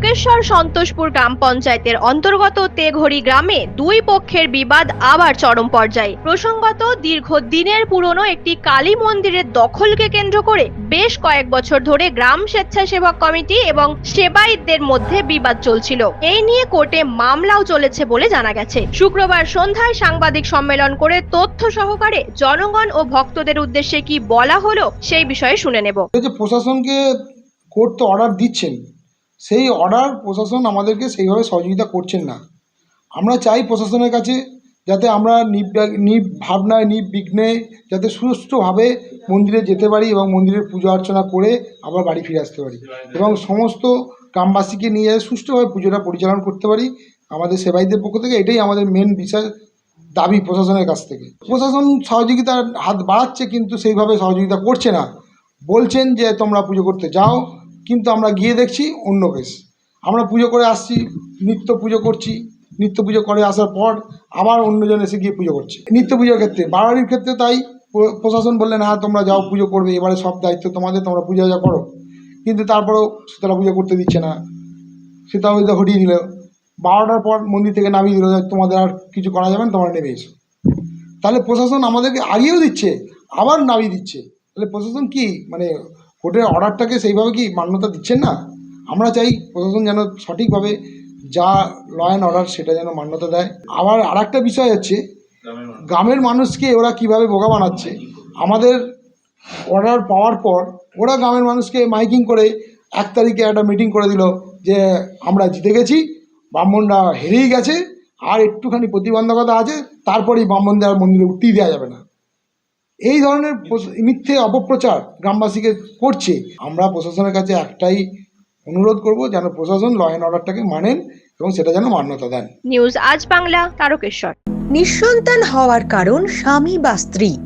তারকেশ্বর সন্তোষপুর গ্রাম পঞ্চায়েতের অন্তর্গত তেঘড়ি গ্রামে দুই পক্ষের বিবাদ আবার চরম পর্যায়ে। প্রসঙ্গত, দীর্ঘদিনের পুরনো একটি কালী মন্দিরের দখলকে কেন্দ্র করে বেশ কয়েক বছর ধরে গ্রাম স্বেচ্ছাসেবক কমিটি এবং সেবায়িতদের মধ্যে বিবাদ চলছিল। এই নিয়ে কোর্টে মামলাও চলেছে বলে জানা গেছে। শুক্রবার সন্ধ্যায় সাংবাদিক সম্মেলন করে তথ্য সহকারে জনগণ ও ভক্তদের উদ্দেশ্যে কি বলা হলো, সেই বিষয়ে শুনে নেব। প্রশাসনকে কোর্ট তো অর্ডার দিচ্ছেন সেই অর্ডার প্রশাসন আমাদেরকে সেইভাবে সহযোগিতা করছেন না। আমরা চাই প্রশাসনের কাছে যাতে আমরা নির্ভাবনায় নির্বিঘ্নে যাতে সুষ্ঠুভাবে মন্দিরে যেতে পারি এবং মন্দিরের পুজো অর্চনা করে আবার বাড়ি ফিরে আসতে পারি এবং সমস্ত গ্রামবাসীকে নিয়ে যাতে সুষ্ঠুভাবে পুজোটা পরিচালনা করতে পারি আমাদের সেবাইদের পক্ষ থেকে। এটাই আমাদের মেন বিষয় দাবি প্রশাসনের কাছ থেকে। প্রশাসন সহযোগিতার হাত বাড়াচ্ছে কিন্তু সেইভাবে সহযোগিতা করছে না। বলছেন যে তোমরা পুজো করতে যাও কিন্তু আমরা গিয়ে দেখছি অন্য কেস। আমরা পুজো করে আসছি, নিত্য পুজো করছি, নিত্য পুজো করে আসার পর আবার অন্যজন এসে গিয়ে পুজো করছে। নিত্য পুজোর ক্ষেত্রে বাড়ির ক্ষেত্রে তাই প্র- প্রশাসন বললেন হ্যাঁ তোমরা যাও পুজো করবে, এবারে সব দায়িত্ব তোমাদের, তোমরা পুজো যা করো। কিন্তু তারপরেও শীতলা পুজো করতে দিচ্ছে না। শীতলা পুজো হটিয়ে দিল। বারোটার পর মন্দির থেকে নামিয়ে দিল তোমাদের আর কিছু করা যাবে না, তোমরা নেমে এসো। তাহলে প্রশাসন আমাদেরকে আগিয়েও দিচ্ছে, আবার নামিয়ে দিচ্ছে। তাহলে প্রশাসন কি? মানে কোর্টের অর্ডারটাকে সেইভাবে কি মান্যতা দিচ্ছেন না? আমরা চাই প্রশাসন যেন সঠিকভাবে যা ল অ্যান্ড অর্ডার সেটা যেন মান্যতা দেয়। আবার আর একটা বিষয় হচ্ছে, গ্রামের মানুষকে ওরা কীভাবে বোকা বানাচ্ছে? আমাদের অর্ডার পাওয়ার পর ওরা গ্রামের মানুষকে মাইকিং করে এক তারিখে একটা মিটিং করে দিল যে আমরা জিতে গেছি, ব্রাহ্মণরা হেরেই গেছে, আর একটুখানি প্রতিবন্ধকতা আছে, তারপরেই ব্রাহ্মণদের মন্দিরে উঠতেই দেওয়া যাবে না। এই ধরনের মিথ্যে অপপ্রচার গ্রামবাসীকে করছে। আমরা প্রশাসনের কাছে একটাই অনুরোধ করব যেন প্রশাসন ল অ্যান্ড অর্ডারটাকে মানেন এবং সেটা যেন মান্যতা দেন। নিউজ আজ বাংলা তারকেশ্বর। নিঃসন্তান হওয়ার কারণ স্বামী বা স্ত্রী।